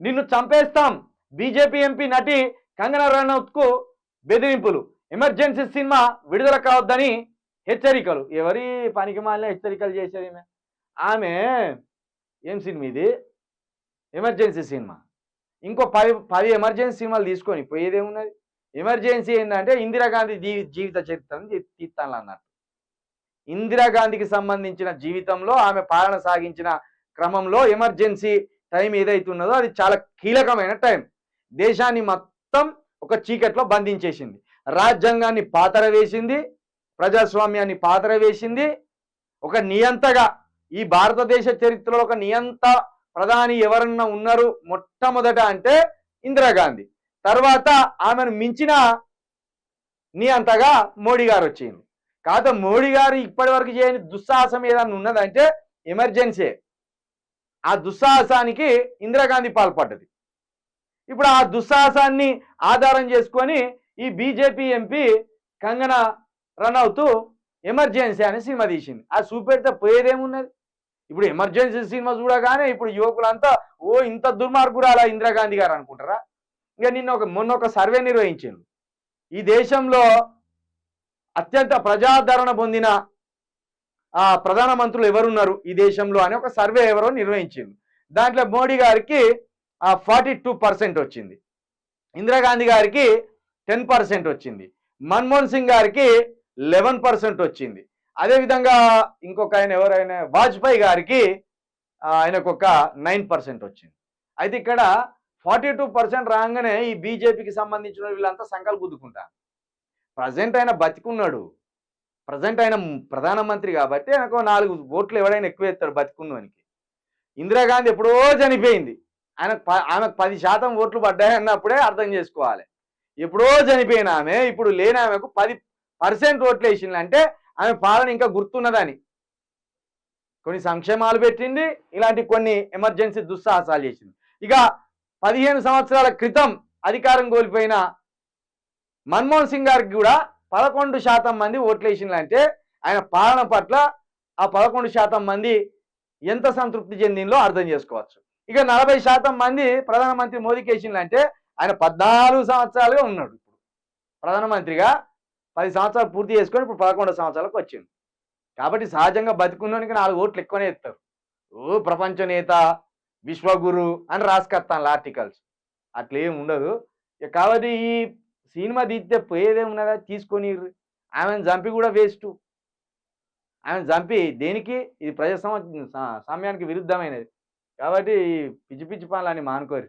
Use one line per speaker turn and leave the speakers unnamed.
నిన్ను చంపేస్తాం. BJP MP నటి కంగనా రనౌత్కు బెదిరింపులు. ఎమర్జెన్సీ సినిమా విడుదల కావద్దని హెచ్చరికలు. ఎవరి పనికి మాలిన హెచ్చరికలు చేసేది ఈమె? ఆమె ఏం సినిమా ఇది? Emergency cinema. ఇంకో పది పది ఎమర్జెన్సీ సినిమాలు తీసుకొని పోయేదేమున్నది ఎమర్జెన్సీ ఏంటంటే ఇందిరాగాంధీ జీవి జీవిత చరిత్రను తీ- తీస్తాను అన్నట్టు. ఇందిరాగాంధీకి సంబంధించిన జీవితంలో ఆమె పాలన సాగించిన క్రమంలో ఎమర్జెన్సీ టైం ఏదైతే ఉన్నదో అది చాలా కీలకమైన టైం. దేశాన్ని మొత్తం ఒక చీకట్లో బంధించేసింది. రాజ్యాంగాన్ని పాతర వేసింది ప్రజాస్వామ్యాన్ని పాతర వేసింది. ఒక నియంతగా ఈ భారతదేశ చరిత్రలో ఒక నియంత ప్రధాని ఎవరన్నా ఉన్నారు మొట్టమొదట అంటే ఇందిరాగాంధీ. తర్వాత ఆమెను మించిన నియంతగా మోడీ గారు వచ్చింది కాకపోతే మోడీ గారు ఇప్పటి వరకు చేయని దుస్సాహసం ఏదన్నా ఉన్నదంటే ఎమర్జెన్సీ ఆ దుస్సాహసానికి ఇందిరాగాంధీ పాల్పడ్డది. ఇప్పుడు ఆ దుస్సాహసాన్ని ఆధారం చేసుకొని ఈ BJP MP Kangana Ranaut emergency అనే సినిమా తీసింది. ఆ చూపెడితే పోయేదేమున్నది ఇప్పుడు ఎమర్జెన్సీ సినిమా చూడగానే ఇప్పుడు యువకులంతా ఓ ఇంత దుర్మార్గురాలా ఇందిరాగాంధీ గారు అనుకుంటారా? ఇంకా నిన్న ఒక మొన్న ఒక సర్వే నిర్వహించిండు ఈ దేశంలో అత్యంత ప్రజాదరణ పొందిన ప్రధానమంత్రులు ఎవరున్నారు ఈ దేశంలో అని ఒక సర్వే ఎవరో నిర్వహించింది దాంట్లో మోడీ గారికి ఫార్టీ టూ పర్సెంట్ వచ్చింది. ఇందిరాగాంధీ గారికి టెన్ పర్సెంట్ వచ్చింది. మన్మోహన్ సింగ్ గారికి లెవెన్ పర్సెంట్ వచ్చింది. అదేవిధంగా ఇంకొక ఆయన ఎవరైనా వాజ్పేయి గారికి ఆయనకు ఒక నైన్ పర్సెంట్ వచ్చింది. అయితే ఇక్కడ ఫార్టీ టూ పర్సెంట్ రాగానే ఈ బీజేపీకి సంబంధించిన వీళ్ళంతా సంకల్ గుద్దుకుంటారు ప్రజెంట్ ఆయన బతికున్నాడు. ప్రజెంట్ ఆయన ప్రధానమంత్రి కాబట్టి ఆయనకు నాలుగు ఓట్లు ఎవడైనా ఎక్కువ ఎత్తాడు బతికున్నవానికి ఇందిరాగాంధీ ఎప్పుడో చనిపోయింది. ఆయనకు ప ఆమెకు పది శాతం ఓట్లు పడ్డాయి అన్నప్పుడే అర్థం చేసుకోవాలి. ఎప్పుడో చనిపోయిన ఆమె ఇప్పుడు లేని ఆమెకు పది పర్సెంట్ ఓట్లు వేసిందంటే ఆమె పాలన ఇంకా గుర్తున్నదని. కొన్ని సంక్షేమాలు పెట్టింది ఇలాంటి కొన్ని ఎమర్జెన్సీ దుస్సాహసాలు చేసింది. ఇక పదిహేను సంవత్సరాల క్రితం అధికారం కోల్పోయిన మన్మోహన్ సింగ్ గారికి కూడా పదకొండు శాతం మంది ఓట్లు వేసిందంటే ఆయన పాలన పట్ల ఆ పదకొండు శాతం మంది ఎంత సంతృప్తి చెందిందో అర్థం చేసుకోవచ్చు. ఇక నలభై శాతం మంది ప్రధానమంత్రి మోదీకి వేసిందంటే ఆయన పద్నాలుగు సంవత్సరాలుగా ఉన్నాడు ఇప్పుడు. ప్రధానమంత్రిగా పది సంవత్సరాలు పూర్తి చేసుకొని ఇప్పుడు పదకొండు సంవత్సరాలకు వచ్చింది కాబట్టి సహజంగా బతుకున్నోనికి నాలుగు ఓట్లు ఎక్కువనే ఇస్తారు. ఓ ప్రపంచ నేత విశ్వగురు అని రాసుకొస్తాను ఆర్టికల్స్. అట్లేం ఉండదు. ఇక కాబట్టి ఈ సినిమా తీస్తే పోయేదేమున్నదా తీసుకొని ఆమెను చంపి కూడా వేస్ట్. ఆమెను చంపి దేనికి? ఇది ప్రజాస్వామ్య సా- విరుద్ధమైనది. కాబట్టి పిచ్చి పిచ్చి పిచ్చి పనులని మానుకోరు.